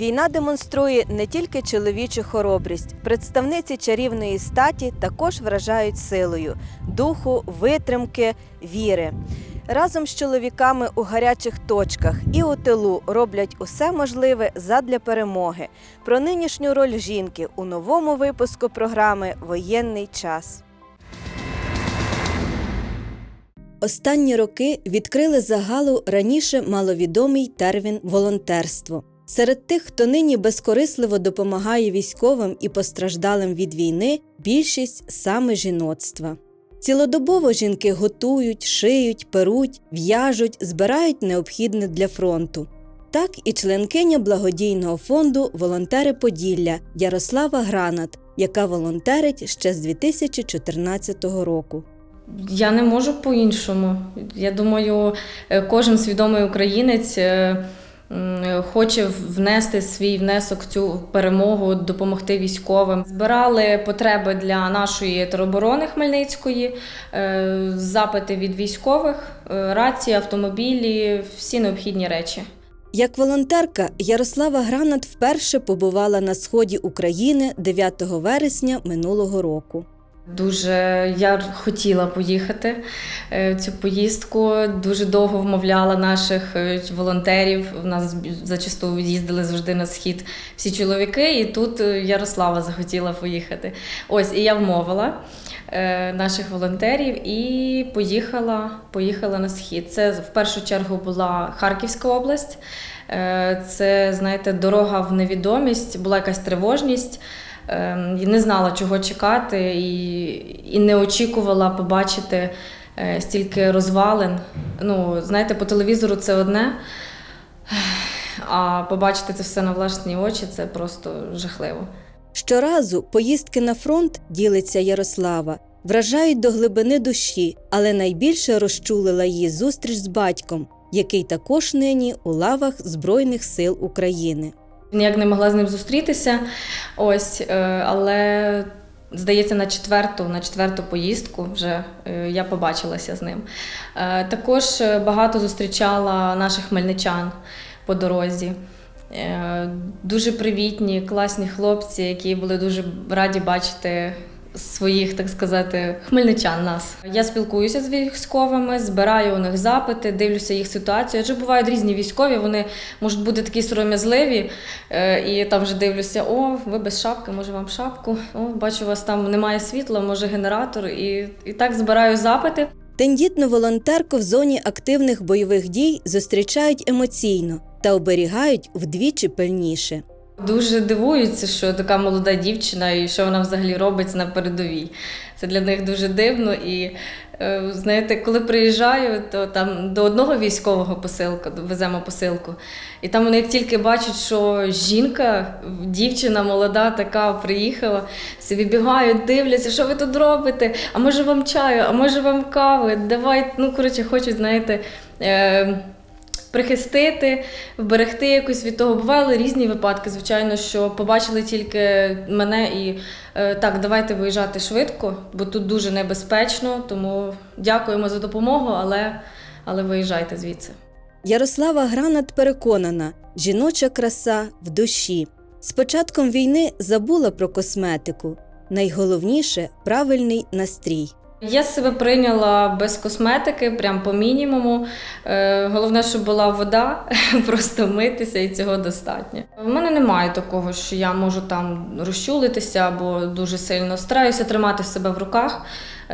Війна демонструє не тільки чоловічу хоробрість, представниці чарівної статі також вражають силою, духу, витримки, віри. Разом з чоловіками у гарячих точках і у тилу роблять усе можливе задля перемоги. Про нинішню роль жінки у новому випуску програми Воєнний час. Останні роки відкрили загалу раніше маловідомий термін волонтерство. Серед тих, хто нині безкорисливо допомагає військовим і постраждалим від війни, більшість саме жіноцтва. Цілодобово жінки готують, шиють, перуть, в'яжуть, збирають необхідне для фронту. Так і членкиня благодійного фонду Волонтери Поділля Ярослава Гранат, яка волонтерить ще з 2014 року. Я не можу по-іншому. Я думаю, е, кожен свідомий українець е, хоче внести свій внесок в цю перемогу, допомогти військовим. Збирали потреби для нашої тероборони Хмельницької, е, запити від військових, е, рації, автомобілі, всі необхідні речі. Як волонтерка Ярослава Гранат вперше побувала на сході України 9 вересня минулого року. Дуже я хотіла поїхати е, в цю поїздку. Дуже довго вмовляла наших е, волонтерів. У нас зачасту їздили завжди на схід всі чоловіки, і тут е, Ярослава захотіла поїхати. Ось і я вмовила наших волонтерів і поїхала, поїхала на схід. Це в першу чергу була Харківська область. Це, знаєте, дорога в невідомість, була якась тривожність. Ем, не знала, чого чекати, і, і не очікувала побачити е, стільки розвалин. Ну, знаєте, по телевізору це одне, а побачити це все на власні очі це просто жахливо. Щоразу поїздки на фронт, ділиться Ярослава, вражають до глибини душі, але найбільше розчулила її зустріч з батьком, який також нині у лавах Збройних сил України. Ніяк не могла з ним зустрітися. Ось, е, але здається, на четверту, на четверту поїздку вже е, я побачилася з ним. Е, Також багато зустрічала наших хмельничан по дорозі. Дуже привітні, класні хлопці, які були дуже раді бачити своїх, так сказати, хмельничан нас. Я спілкуюся з військовими, збираю у них запити, дивлюся їх ситуацію. Адже бувають різні військові, вони можуть бути такі сором'язливі, е, і там вже дивлюся: о, ви без шапки, може вам шапку? О, бачу, у вас там немає світла, може генератор. І, і так збираю запити. Тендітну волонтерку в зоні активних бойових дій зустрічають емоційно та оберігають вдвічі пильніше. Дуже дивуються, що така молода дівчина і що вона взагалі робить на передовій. Це для них дуже дивно. І е, знаєте, коли приїжджаю, то там до одного військового посилку веземо посилку. І там вони як тільки бачать, що жінка, дівчина молода, така приїхала, всі вибігають, дивляться, що ви тут робите? А може вам чаю, а може вам кави? Давай, ну коротше, хочуть, знаєте. Е, прихистити, вберегти якось від того. Бували різні випадки, звичайно, що побачили тільки мене і е, так, давайте виїжджати швидко, бо тут дуже небезпечно, тому дякуємо за допомогу, але, але виїжджайте звідси. Ярослава Гранат переконана, жіноча краса в душі. З початком війни забула про косметику. Найголовніше правильний настрій. Я себе прийняла без косметики, прям по мінімуму. Е, головне, щоб була вода, просто митися, і цього достатньо. У мене немає такого, що я можу там розчулитися або дуже сильно стараюся тримати себе в руках,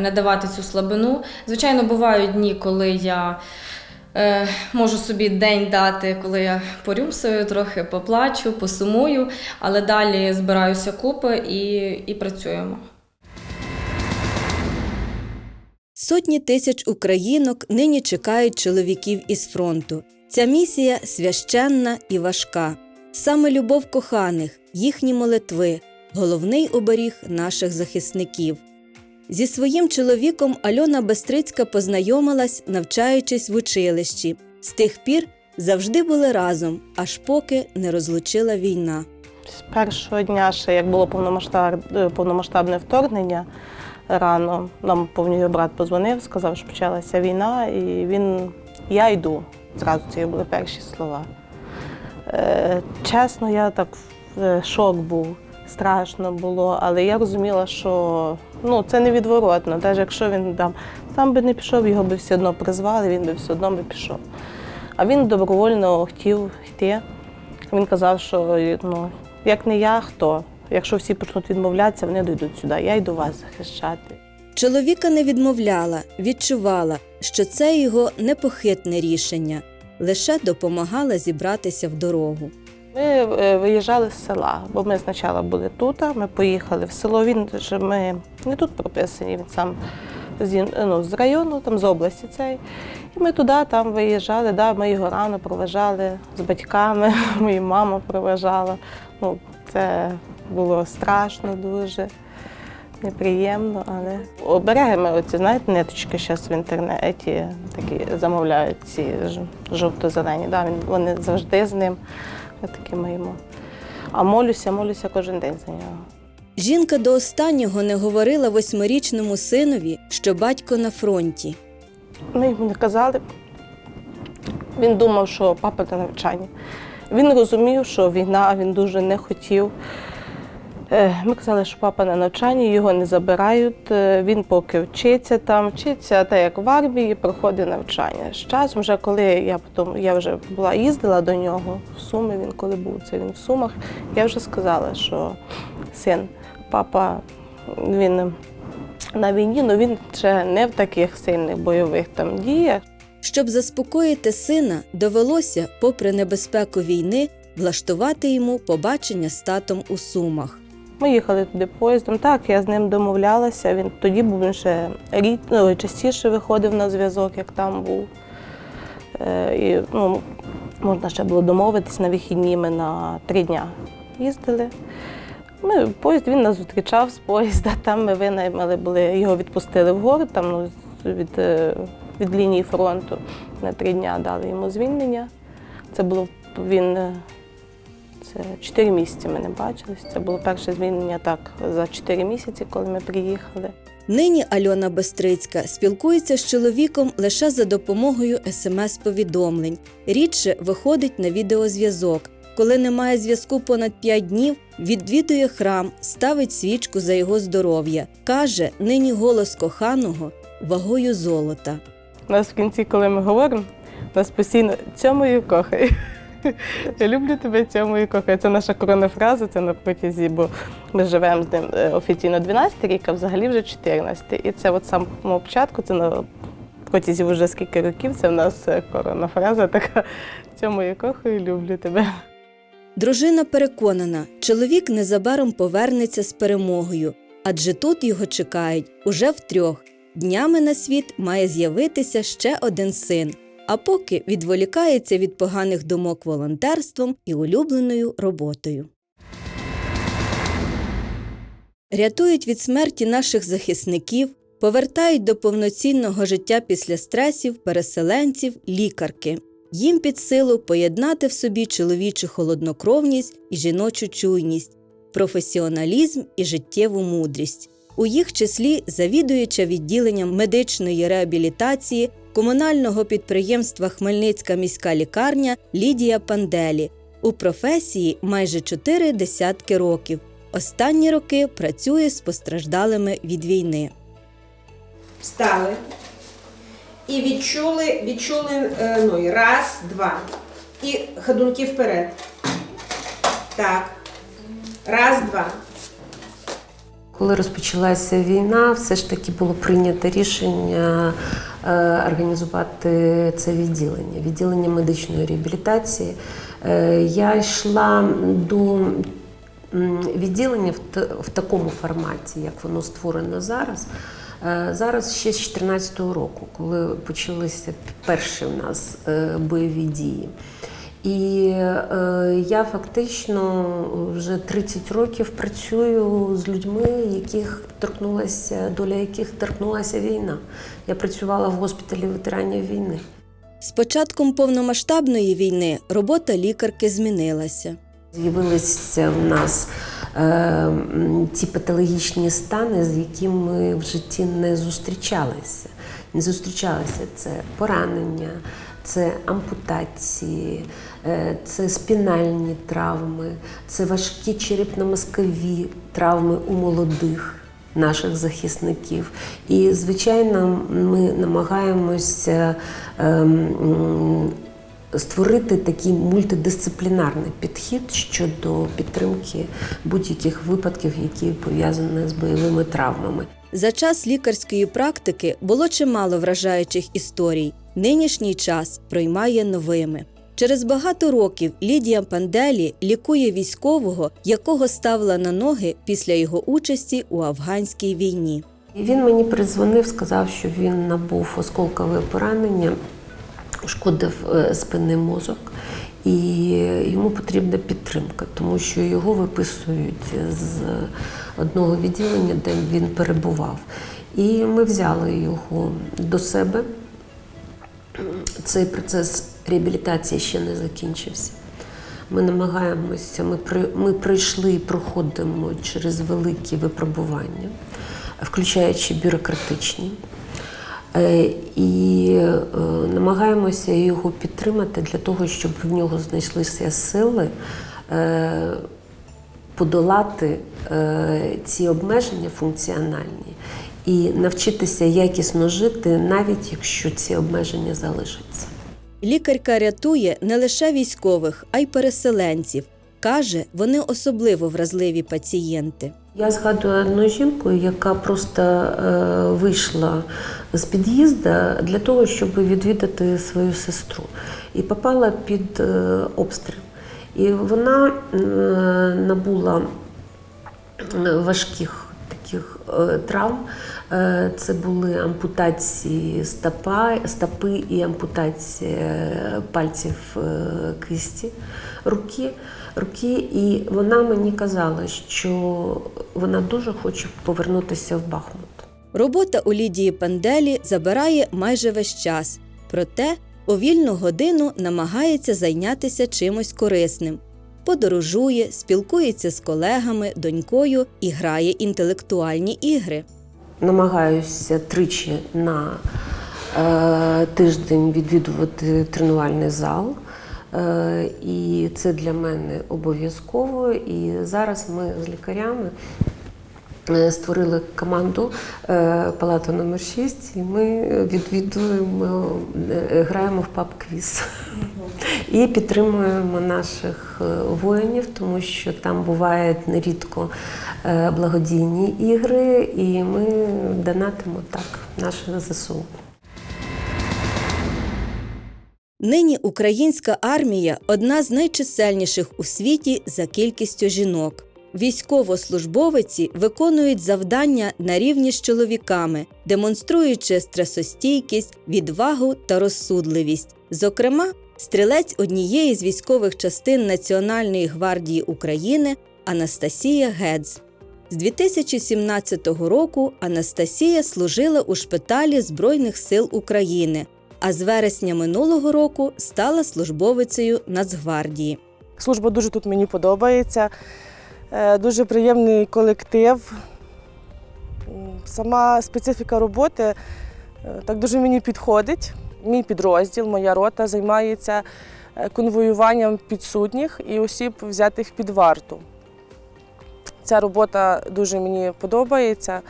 не давати цю слабину. Звичайно, бувають дні, коли я. Е, Можу собі день дати, коли я порюмсаю, трохи поплачу, посумую, але далі збираюся купи і, і працюємо. Сотні тисяч українок нині чекають чоловіків із фронту. Ця місія священна і важка. Саме любов коханих, їхні молитви, головний оберіг наших захисників. Зі своїм чоловіком Альона Бестрицька познайомилась, навчаючись в училищі. З тих пір завжди були разом, аж поки не розлучила війна. З першого дня, ще як було е, повномасштабне вторгнення, рано нам повністю брат позвонив, сказав, що почалася війна, і він я йду. Зразу це були перші слова. Е, Чесно, я так в шок був. Страшно було, але я розуміла, що ну, це невідворотно. Навіть якщо він там сам би не пішов, його би все одно призвали, він би все одно би пішов. А він добровольно хотів йти. Він казав, що ну, як не я, хто? Якщо всі почнуть відмовлятися, вони дійдуть сюди. Я йду вас захищати. Чоловіка не відмовляла, відчувала, що це його непохитне рішення, лише допомагала зібратися в дорогу. Ми е, виїжджали з села, бо ми спочатку були тут, ми поїхали в село. Він ж ми не тут прописані, він сам з, ну, з району, там з області цей. І ми туди там виїжджали, да, ми його рано проважали з батьками, мою маму проважала. Ну, це було страшно дуже. Неприємно, але оберегами оці, знаєте, ниточки зараз в інтернеті такі замовляють ці жовто-зелені. Да, вони завжди з ним. Такі маємо. А молюся, молюся кожен день за нього. Жінка до останнього не говорила восьмирічному синові, що батько на фронті. Ми йому не казали. Він думав, що папа на навчанні. Він розумів, що війна, він дуже не хотів. Е, Ми казали, що папа на навчанні, його не забирають. Е, Він поки вчиться там, вчиться, так як в армії, проходить навчання. З часом, вже коли я потім, я вже була їздила до нього в Суми, він коли був це він в Сумах, я вже сказала, що син, папа, він на війні, але він ще не в таких сильних бойових там діях. Щоб заспокоїти сина, довелося, попри небезпеку війни, влаштувати йому побачення з татом у Сумах. Ми їхали туди поїздом. Так, я з ним домовлялася. Він тоді був він ще рід, ну, частіше виходив на зв'язок, як там був. Е, і, ну, можна ще було домовитись на вихідні. Ми на три дня їздили. Ми, поїзд він нас зустрічав з поїзда. Там ми винаймали, були, його відпустили в город, там ну, від, е, від лінії фронту. На три дня дали йому звільнення. Це було він. Це чотири місяці ми не бачились. Це було перше звільнення так за чотири місяці, коли ми приїхали. Нині Альона Бестрицька спілкується з чоловіком лише за допомогою смс-повідомлень. Рідше виходить на відеозв'язок. Коли немає зв'язку понад 5 днів, відвідує храм, ставить свічку за його здоров'я. Каже, нині голос коханого вагою золота. У нас в кінці, коли ми говоримо, нас постійно цьомою кохай. Я люблю тебе цьомою кохай. Це наша коронна фраза, це на протязі, бо ми живемо з ним е, офіційно 12 рік, а взагалі вже 14. І це от самого початку, це на протязі вже скільки років, це в нас е, коронна фраза така цьомою кохаю, люблю тебе. Дружина переконана, чоловік незабаром повернеться з перемогою, адже тут його чекають уже втрьох. Днями на світ має з'явитися ще один син, а поки відволікається від поганих думок волонтерством і улюбленою роботою. Рятують від смерті наших захисників, повертають до повноцінного життя після стресів, переселенців, лікарки. Їм під силу поєднати в собі чоловічу холоднокровність і жіночу чуйність, професіоналізм і життєву мудрість. У їх числі завідуюча відділенням медичної реабілітації комунального підприємства Хмельницька міська лікарня Лідія Панделі. У професії майже чотири десятки років. Останні роки працює з постраждалими від війни. Встали і відчули, відчули е, ноги. Раз, два. І ходунки вперед. Так. Раз, два. Коли розпочалася війна, все ж таки було прийнято рішення е, організувати це відділення, відділення медичної реабілітації. Е, Я йшла до відділення в, такому форматі, як воно створено зараз. Е, Зараз ще з 2014 року, коли почалися перші в нас бойові дії. І е, я фактично вже 30 років працюю з людьми, яких торкнулася, доля яких торкнулася війна. Я працювала в госпіталі ветеранів війни. З початком повномасштабної війни робота лікарки змінилася. З'явилися в нас е, ті патологічні стани, з якими ми в житті не зустрічалися. Не зустрічалися це поранення, це ампутації, е, це спінальні травми, це важкі черепно-мозкові травми у молодих наших захисників. І, звичайно, ми намагаємося ем, створити такий мультидисциплінарний підхід щодо підтримки будь-яких випадків, які пов'язані з бойовими травмами. За час лікарської практики було чимало вражаючих історій. Нинішній час проймає новими. Через багато років Лідія Панделі лікує військового, якого ставила на ноги після його участі у афганській війні. Він мені призвонив, сказав, що він набув осколкове поранення, шкодив е, спинний мозок, і йому потрібна підтримка, тому що його виписують з одного відділення, де він перебував. І ми взяли його до себе. Цей процес реабілітації ще не закінчився. Ми намагаємося, ми, ми пройшли і проходимо через великі випробування, включаючи бюрократичні. Е, І е, намагаємося його підтримати для того, щоб в нього знайшлися сили е, подолати ці обмеження функціональні і навчитися якісно жити, навіть якщо ці обмеження залишаться. Лікарка рятує не лише військових, а й переселенців. Каже, вони особливо вразливі пацієнти. Я згадую одну жінку, яка просто е, вийшла з під'їзду для того, щоб відвідати свою сестру, і попала під е, обстріл. І вона е, набула важких таких травм. Е, Це були ампутації стопа, стопи і ампутація пальців е, кисті руки, руки. І вона мені казала, що вона дуже хоче повернутися в Бахмут. Робота у Лідії Панделі забирає майже весь час, проте у вільну годину намагається зайнятися чимось корисним. Подорожує, спілкується з колегами, донькою і грає інтелектуальні ігри. Намагаюся тричі на е, тиждень відвідувати тренувальний зал. Е, і це для мене обов'язково. І зараз ми з лікарями створили команду е, палата номер 6 і ми відвідуємо, е, граємо в паб-квіз. І підтримуємо наших е, воїнів, тому що там бувають нерідко е, благодійні ігри, і ми донатимо так наше ЗСУ. Нині українська армія одна з найчисельніших у світі за кількістю жінок. Військовослужбовиці виконують завдання на рівні з чоловіками, демонструючи стресостійкість, відвагу та розсудливість. Зокрема, стрілець однієї з військових частин Національної гвардії України Анастасія Гедз. З 2017 року Анастасія служила у шпиталі Збройних сил України, а з вересня минулого року стала службовицею Нацгвардії. Служба дуже тут мені подобається. Е, Дуже приємний колектив. Сама специфіка роботи е, так дуже мені підходить. Мій підрозділ, моя рота займається е, конвоюванням підсудніх і осіб, взятих під варту. Ця робота дуже мені подобається,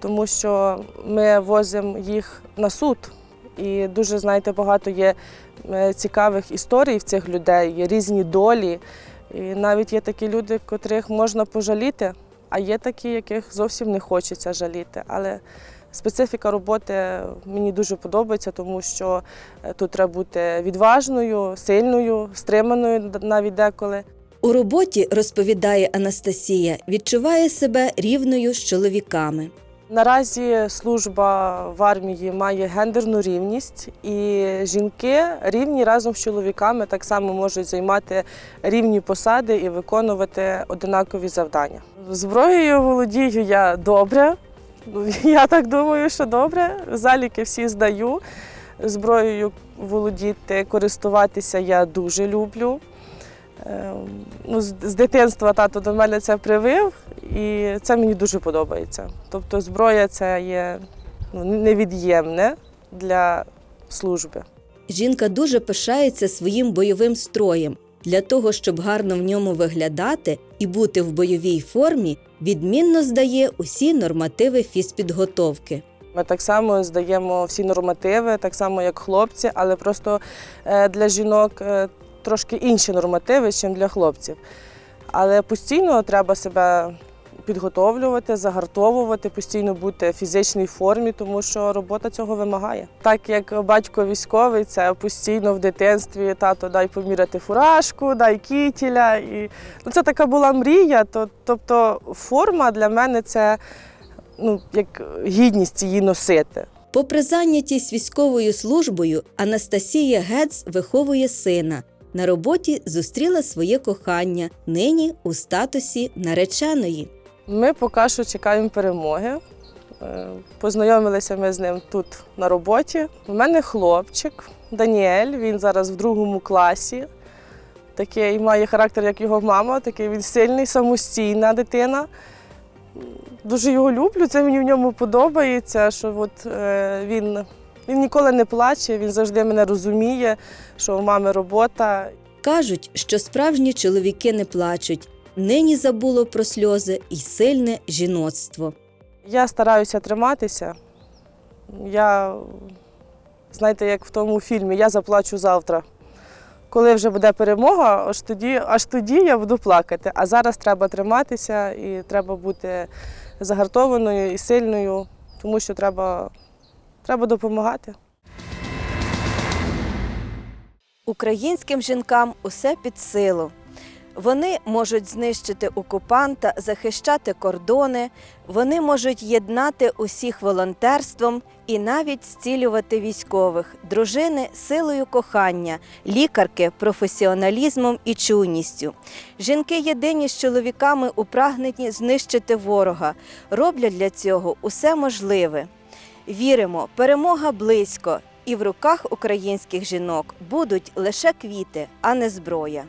тому що ми возимо їх на суд. І дуже, знаєте, багато є цікавих історій в цих людей, є різні долі. І навіть є такі люди, котрих можна пожаліти, а є такі, яких зовсім не хочеться жаліти. Але специфіка роботи мені дуже подобається, тому що е, тут треба бути відважною, сильною, стриманою навіть деколи. У роботі, розповідає Анастасія, відчуває себе рівною з чоловіками. Наразі служба в армії має гендерну рівність, і жінки рівні разом з чоловіками так само можуть займати рівні посади і виконувати одинакові завдання. Зброєю володію я добре. Я так думаю, що добре. Заліки всі здаю. Зброєю володіти, користуватися я дуже люблю. Ем, Ну, з дитинства тато до мене це привив, і це мені дуже подобається. Тобто зброя це є ну, невід'ємне для служби. жінка дуже пишається своїм бойовим строєм. Для того, щоб гарно в ньому виглядати і бути в бойовій формі, відмінно здає усі нормативи фізпідготовки. Ми так само здаємо всі нормативи, так само як хлопці, але просто е, для жінок е, трошки інші нормативи, ніж для хлопців. Але постійно треба себе підготовлювати, загартовувати, постійно бути в фізичній формі, тому що робота цього вимагає. Так як батько військовий, це постійно в дитинстві тато дай поміряти фуражку, дай кітіля. І ну, це така була мрія. То, тобто форма для мене це ну, як гідність її носити. Попри зайнятість військовою службою, Анастасія Гец виховує сина. На роботі зустріла своє кохання, нині у статусі нареченої. Ми поки що чекаємо перемоги. Е, Познайомилися ми з ним тут на роботі. У мене хлопчик Даніель, він зараз в другому класі. Такий має характер, як його мама, такий він сильний, самостійна дитина. Дуже його люблю, це мені в ньому подобається, що от, е, він, він ніколи не плаче, він завжди мене розуміє, що у мами робота. Кажуть, що справжні чоловіки не плачуть. Нині забуло про сльози і сильне жіноцтво. Я стараюся триматися. Я, знаєте, як в тому фільмі, я заплачу завтра. Коли вже буде перемога, аж тоді, аж тоді я буду плакати. А зараз треба триматися і треба бути загартованою і сильною, тому що треба, треба допомагати. Українським жінкам усе під силу. Вони можуть знищити окупанта, захищати кордони, вони можуть єднати усіх волонтерством і навіть зцілювати військових, дружини силою кохання, лікарки професіоналізмом і чуйністю. Жінки єдині з чоловіками у прагненні знищити ворога, роблять для цього усе можливе. Віримо, перемога близько, і в руках українських жінок будуть лише квіти, а не зброя.